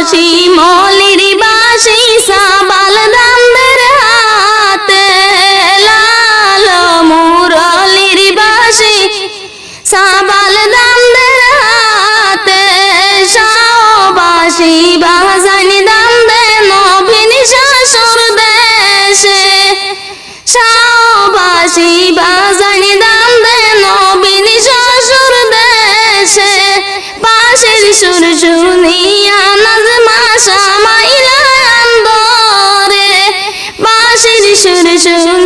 বাসি মলির বাসি সাবাল দামদের হাতে, লাল মুরলির বাসি সাবাল দামদের হাতে শাহবাসি বাজানি দাম দে নবীন শাশুর দেশে। শাহবাসি বাজানি দাম দে নবীন শ্বশুর দেশে। পাশের সুর শুনিয়া নাজমা সামাইলা আন্দরে বাঁশির সুর শুনিয়া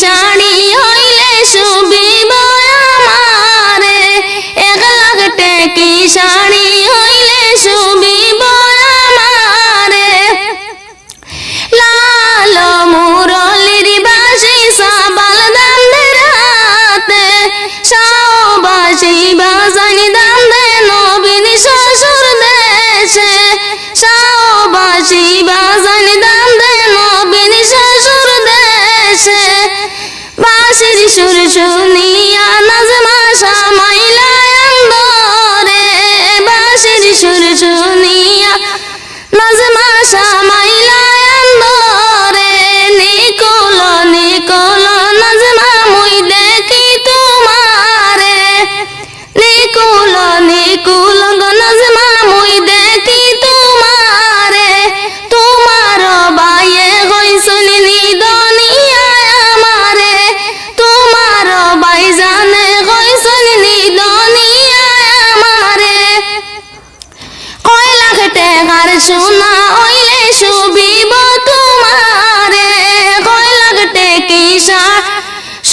শাড়ি হইলে শুবিব আমারে এক টেকি শাড়ি হইলে শুবিব আমারে লাল মুরলির বাসি সাবাল দামদের হাতে শাহবাসি বাজানি শুনিয়া নাজমা সামাইলা আন্দরে বাসির সুর শুনিয়া নাজমা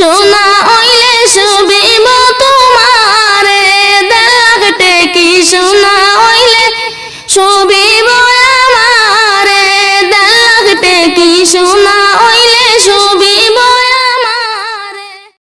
সোনা ওইলে শুভিব তোমার দাগটে কি সোনা ওইলে শুভিব আমারে দাগটে কি সোনা